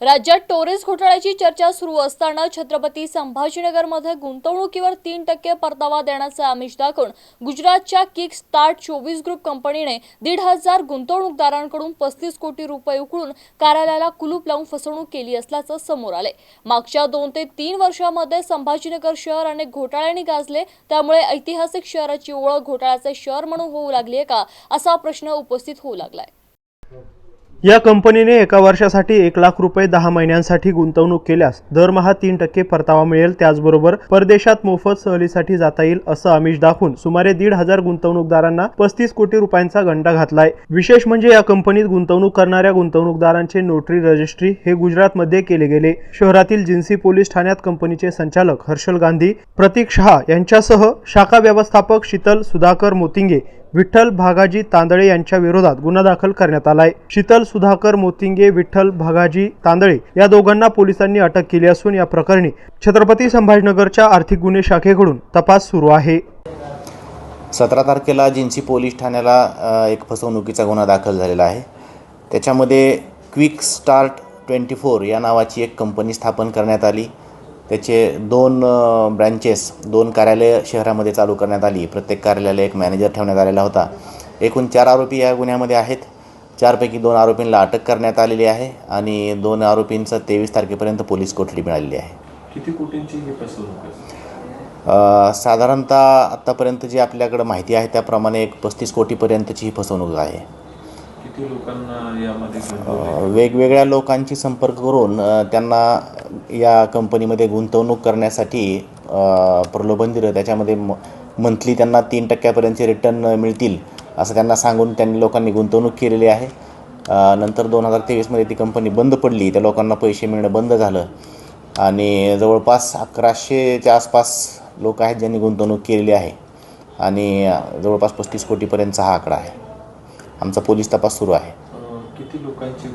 राज्यात टोरेस घोटाळ्याची चर्चा सुरू असताना छत्रपती संभाजीनगरमध्ये गुंतवणुकीवर तीन टक्के परतावा देण्याचं आमिष दाखवून गुजरातच्या किक स्टार्ट चोवीस ग्रुप कंपनीने दीड हजार गुंतवणूकदारांकडून पस्तीस कोटी रुपये उकळून कार्यालयाला कुलूप लावून फसवणूक केली असल्याचं समोर आले. मागच्या दोन ते तीन वर्षामध्ये संभाजीनगर शहर अनेक घोटाळ्यांनी गाजले त्यामुळे ऐतिहासिक शहराची ओळख घोटाळ्याचे शहर म्हणून होऊ लागली आहे का असा प्रश्न उपस्थित होऊ लागलाय. या कंपनीने एका वर्षासाठी एक लाख रुपये दहा महिन्यांसाठी गुंतवणूक केल्यास दरमहा तीन टक्के परतावा मिळेल. त्याचबरोबर परदेशात मोफत सहलीसाठी जाता येईल असं आमिष दाखवून सुमारे दीड हजार गुंतवणूकदारांना पस्तीस कोटी रुपयांचा गंडा घातलाय. विशेष म्हणजे या कंपनीत गुंतवणूक करणाऱ्या गुंतवणूकदारांचे नोटरी रजिस्ट्री हे गुजरातमध्ये केले गेले. शहरातील जिन्सी पोलीस ठाण्यात कंपनीचे संचालक हर्षल गांधी प्रतीक शहा यांच्यासह शाखा व्यवस्थापक शीतल सुधाकर मोतिंगे विठ्ठल भागाजी तांदळे यांच्या विरोधात गुन्हा दाखल करण्यात आलाय. शीतल सुधाकर मोतिंगे विठ्ठल भागाजी तांदळे या दोघांना पोलिसांनी अटक केली असून या प्रकरणी छत्रपती संभाजीनगरच्या आर्थिक गुन्हे शाखेकडून तपास सुरू आहे. सतरा तारखेला जिन्सी पोलीस ठाण्याला एक फसवणुकीचा गुन्हा दाखल झालेला आहे. त्याच्यामध्ये क्विक स्टार्ट ट्वेंटी फोर या नावाची एक कंपनी स्थापन करण्यात आली. त्याचे दोन ब्रँचेस दोन कार्यालय शहरामध्ये चालू करण्यात आली. प्रत्येक कार्यालयाला एक मॅनेजर ठेवण्यात आलेला होता. एकूण चार आरोपी या गुन्ह्यामध्ये आहेत. चारपैकी दोन आरोपींना अटक करण्यात आलेली आहे आणि दोन आरोपींचं तेवीस तारखेपर्यंत पोलीस कोठडी मिळालेली आहे. किती कोटींची ही फसवणूक साधारणतः आत्तापर्यंत जी आपल्याकडं माहिती आहे त्याप्रमाणे एक पस्तीस कोटीपर्यंतची ही फसवणूक आहे. किती लोकांना यामध्ये? वेगवेगळ्या लोकांची संपर्क करून त्यांना या कंपनीमध्ये गुंतवणूक करण्यासाठी प्रलोभन दिलं. त्याच्यामध्ये म मंथली त्यांना तीन टक्क्यापर्यंतचे रिटर्न मिळतील असं त्यांना सांगून त्यांनी लोकांनी गुंतवणूक केलेली आहे. नंतर दोन हजार तेवीसमध्ये ती कंपनी बंद पडली. त्या लोकांना पैसे मिळणं बंद झालं. आणि जवळपास अकराशेच्या आसपास लोक आहेत ज्यांनी गुंतवणूक केलेली आहे. आणि जवळपास पस्तीस कोटीपर्यंतचा हा आकडा आहे. आमचा पोलीस तपास सुरू आहे. किती लोकांची